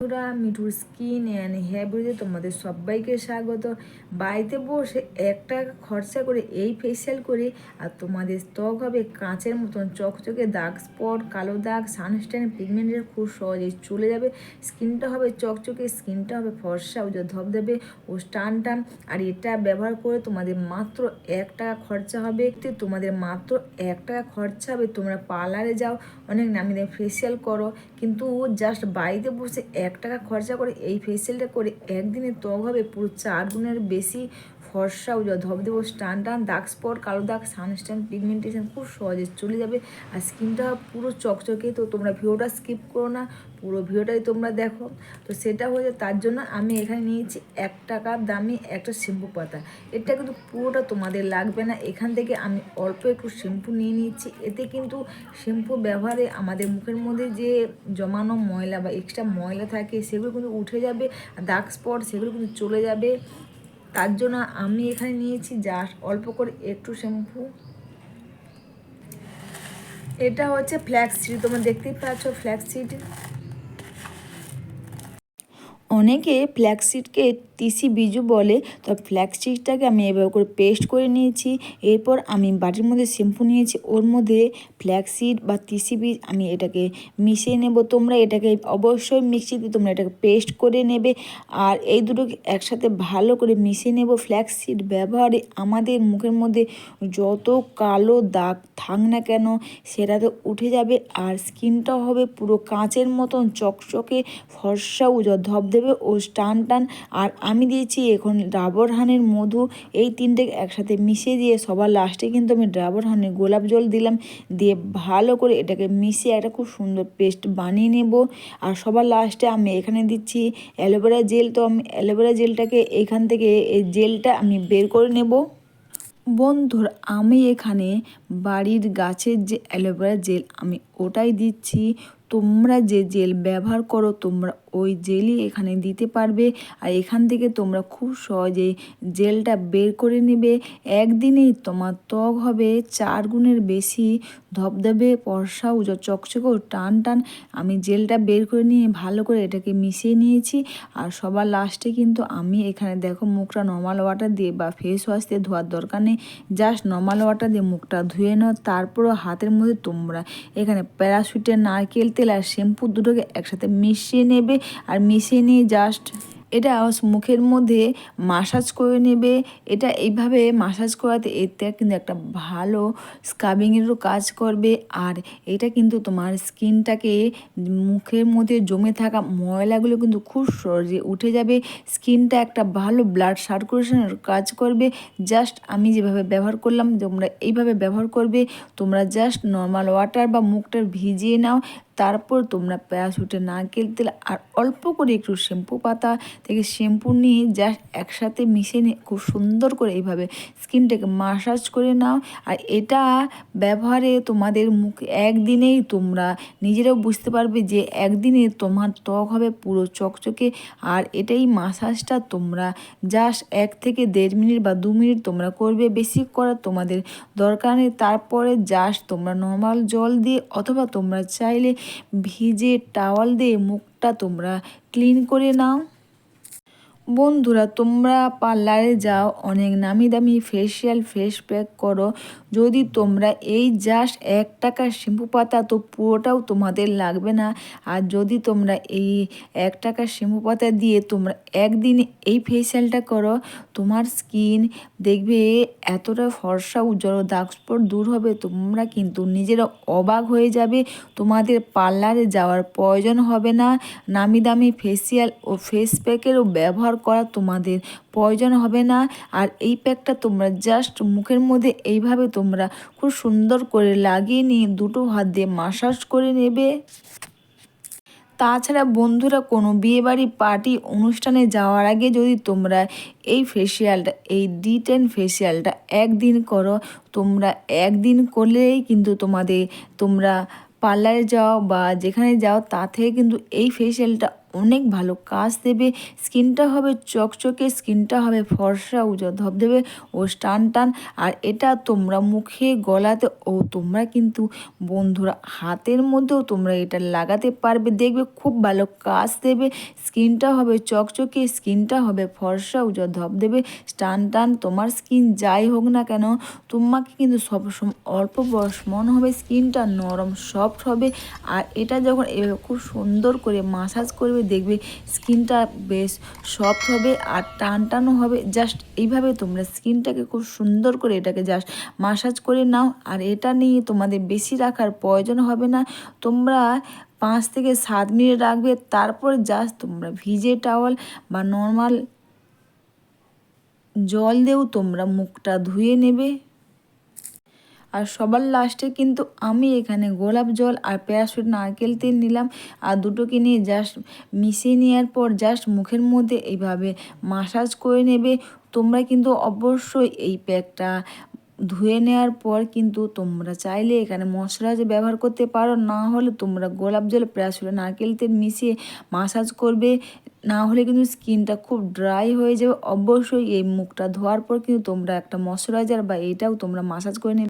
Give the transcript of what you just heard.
বন্ধুরা, মিঠুর skin and hair বুঝে তোমাদের সবাইকে স্বাগত। বাড়িতে বসে এক টাকা খরচা করে এই ফেসিয়াল করে আর তোমাদের ত্বক হবে কাঁচের মতন। চকচকে দাগ স্পট কালো দাগ সানস্ট্যান পিগমেন্টের খুব সহজেই চলে যাবে। স্কিনটা হবে চকচকে, স্কিনটা হবে ফর্সা ও ধবধবে ও টান টান আর এটা ব্যবহার করে তোমাদের মাত্র এক টাকা খরচা হবে। তোমাদের মাত্র এক টাকা খরচা হবে। তোমরা পার্লারে যাও, অনেক নামি দামি ফেসিয়াল করো। কিন্তু জাস্ট বাড়িতে বসে এক টাকা খরচা করে এই ফেসিয়ালটা করে একদিনে ত্বক হবে পুরো চার গুণের বেশি ফর্সা ও ধবধব টান টান, দাগ স্পট, কালো দাগ সানস্ট্যান পিগমেন্টেশন খুব সহজে চলে যাবে। আর স্কিনটা পুরো চকচকে, তো তোমরা ভিডিওটা স্কিপ করো না, পুরো ভিডিওটাই তোমরা দেখো। তো সেটা হয়ে তার জন্য আমি এখানে নিয়েছি এক টাকা দামি একটা শ্যাম্পু পাতা। এটা কিন্তু পুরোটা তোমাদের লাগবে না। এখান থেকে আমি অল্প একটু শ্যাম্পু নিয়ে নিচ্ছি এতে কিন্তু শ্যাম্পু ব্যবহারে আমাদের মুখের মধ্যে যে জমানো ময়লা বা এক্সট্রা ময়লা থাকে সেগুলো কিন্তু উঠে যাবে দাগ স্পট সেগুলো কিন্তু চলে যাবে। তার জন্য আমি এখানে নিয়েছি যা অল্প করে একটু শ্যাম্পু এটা হচ্ছে ফ্ল্যাক্স সিড তোমরা দেখতেই পাচ্ছ ফ্ল্যাক্স সিড অনেকে ফ্ল্যাক্সিডকে তিসি বিজু বলে তো ফ্ল্যাক্সিডটাকে আমি এভাবে করে পেস্ট করে নিয়েছি। এরপর আমি বাটির মধ্যে শ্যাম্পু নিয়েছি। ওর মধ্যে ফ্ল্যাক্সিড বা তিসি বীজ আমি এটাকে মিশিয়ে নেব। তোমরা এটাকে অবশ্যই মিক্সিতে তোমরা এটাকে পেস্ট করে নেবে। আর এই দুটোকে একসাথে ভালো করে মিশিয়ে নেব। ফ্ল্যাক্সিড ব্যবহারে আমাদের মুখের মধ্যে যত কালো দাগ থাক না কেন সেটা তো উঠে যাবে। আর স্কিনটাও হবে পুরো কাঁচের মতন, চকচকে, ফর্সা উজো ধবধবে দেবে ও টান টান। আর আমি দিয়েছি, এখন ডাবর হানের মধু এই তিনটে একসাথে মিশিয়ে দিয়ে সবার লাস্টে কিন্তু আমি ডাবর হানের গোলাপ জল দিলাম, দিয়ে ভালো করে এটাকে মিশিয়ে একটা খুব সুন্দর পেস্ট বানিয়ে নেব। আর সবার লাস্টে আমি এখানে দিচ্ছি অ্যালোভেরা জেল, তো আমি অ্যালোভেরা জেলটাকে এখান থেকে এই জেলটা আমি বের করে নেব। বন্ধুর, আমি এখানে বাড়ির গাছের যে অ্যালোভেরা জেল আমি ওটাই দিচ্ছি। তোমরা যে জেল ব্যবহার করো, তোমরা ওই জেলই এখানে দিতে পারবে। আর এখান থেকে তোমরা খুব সহজেই জেলটা বের করে নেবে। একদিনেই তোমার ত্বক হবে চার গুণের বেশি। ধবধবে পরশা উজো, চকচকে, টান টান। আমি জেলটা বের করে নিয়ে ভালো করে এটাকে মিশিয়ে নিয়েছি। আর সবার লাস্টে কিন্তু আমি এখানে দেখো মুখটা নর্মাল ওয়াটার দিয়ে বা ফেস ওয়াশ দিয়ে ধোয়ার দরকার নেই। জাস্ট নর্মাল ওয়াটার দিয়ে মুখটা ধুয়ে নাও। তারপরও হাতের মধ্যে তোমরা এখানে প্যারাশুটের নারকেল তেল আর শ্যাম্পু দুটোকে একসাথে মিশিয়ে নেবে আর মিশিয়ে নিয়ে জাস্ট এটা মুখের মধ্যে মাসাজ করে নেবে। এটা এইভাবে মাসাজ করাতে এতে কিন্তু একটা ভালো স্কাবিংয়েরও কাজ করবে। আর এটা কিন্তু তোমার স্কিনটাকে মুখের মধ্যে জমে থাকা ময়লাগুলো কিন্তু খুব সহজে উঠে যাবে। স্কিনটা একটা ভালো ব্লাড সার্কুলেশনের কাজ করবে। জাস্ট আমি যেভাবে ব্যবহার করলাম, তোমরা এইভাবে ব্যবহার করবে। তোমরা জাস্ট নর্মাল ওয়াটার বা মুখটা ভিজিয়ে নাও। তারপর তোমরা প্যারাশুটের নারকেল তেল আর অল্প করে একটু শ্যাম্পু পাতা থেকে শ্যাম্পু নিয়ে জাস্ট একসাথে মিশিয়ে নিয়ে খুব সুন্দর করে এইভাবে স্কিনটাকে মাসাজ করে নাও। আর এটা ব্যবহারে তোমাদের মুখ একদিনেই তোমরা নিজেরাও বুঝতে পারবে যে একদিনে তোমার ত্বক হবে পুরো চকচকে। আর এটাই মাসাজটা তোমরা জাস্ট এক থেকে দেড় মিনিট বা দু মিনিট তোমরা করবে, বেশি করা তোমাদের দরকার নেই। তারপরে জাস্ট তোমরা নর্মাল জল দিয়ে অথবা তোমরা চাইলে ভিজে টাওয়াল দিয়ে মুখটা তোমরা ক্লিন করে নাও। বন্ধুরা, তোমরা পার্লারে যাও, অনেক নামি দামি ফেসিয়াল ফেস প্যাক করো। যদি তোমরা এই জাস্ট এক টাকার শ্যাম্পু পাতা, তো পুরোটাও তোমাদের লাগবে না। আর যদি তোমরা এই এক টাকার শ্যাম্পু পাতা দিয়ে তোমরা একদিনে এই ফেসিয়ালটা করো, তোমার স্কিন দেখবে এতটা ফর্সা, উজ্জ্বল দাগ স্পট দূর হবে। তোমরা কিন্তু নিজেরা অবাক হয়ে যাবে। তোমাদের পার্লারে যাওয়ার প্রয়োজন হবে না। নামি দামি ফেসিয়াল ও ফেস প্যাকেরও ব্যবহার করা তোমাদের প্রয়োজন হবে না। আর এই প্যাকটা তোমরা জাস্ট মুখের মধ্যে এইভাবে তোমরা খুব সুন্দর করে লাগিয়ে নিয়ে দুটো হাত দিয়ে মাসাজ করে নেবে। তাছাড়া বন্ধুরা, কোনো বিয়েবাড়ি পার্টি অনুষ্ঠানে যাওয়ার আগে যদি তোমরা এই ফেসিয়ালটা এই ডি টেন ফেসিয়ালটা একদিন করো, তোমরা একদিন করলেই কিন্তু তোমাদের, তোমরা পার্লারে যাও বা যেখানে যাও, তা থেকে কিন্তু এই ফেসিয়ালটা অনেক ভালো কাজ দেবে, স্কিনটা হবে চকচকে, স্কিনটা হবে ফর্সা উজো ধবধবে ও টান টান। আর এটা তোমরা মুখে, গলাতে ও তোমরা কিন্তু বন্ধুরা হাতের মধ্যেও তোমরা এটা লাগাতে পারবে। দেখবে খুব ভালো কাজ দেবে, স্কিনটা হবে চকচকে, স্কিনটা হবে ফর্সা উজো ধবধবে টান টান। তোমার স্কিন যাই হোক না কেন, তোমাকে কিন্তু সবসময় অল্প বয়স মনে হবে, স্কিনটা নরম, সফট হবে। আর এটা যখন এভাবে খুব সুন্দর করে মাসাজ করবে দেখবে স্কিনটা বেশ সফট হবে আর টান টানও হবে। জাস্ট এইভাবে তোমরা স্কিনটাকে খুব সুন্দর করে এটাকে জাস্ট মাসাজ করে নাও। আর এটা নিয়ে তোমাদের বেশি রাখার প্রয়োজন হবে না। তোমরা পাঁচ থেকে সাত মিনিট রাখবে, তারপর জাস্ট তোমরা ভিজে টাওয়াল বা নর্মাল জল দিয়েও তোমরা মুখটা ধুয়ে নেবে। আর সবার লাস্টে কিন্তু আমি এখানে গোলাপ জল আর প্যারাশুট, নারকেল তেল নিলাম আর দুটোকে নিয়ে জাস্ট মিশিয়ে নেওয়ার পর জাস্ট মুখের মধ্যে এইভাবে মাসাজ করে নেবে। তোমরা কিন্তু অবশ্যই এই প্যাকটা ধুয়ে নেওয়ার পর কিন্তু তোমরা চাইলে এখানে মশলাইজার ব্যবহার করতে পারো, না হলে তোমরা গোলাপ জল, প্যারাশুট, নারকেল তেল মিশিয়ে মাসাজ করবে। না হলে কিন্তু স্কিনটা খুব ড্রাই হয়ে যাবে। অবশ্যই এই মুখটা ধোয়ার পর কিন্তু তোমরা একটা ময়শ্চারাইজার বা এইটাও তোমরা মাসাজ করে নেবে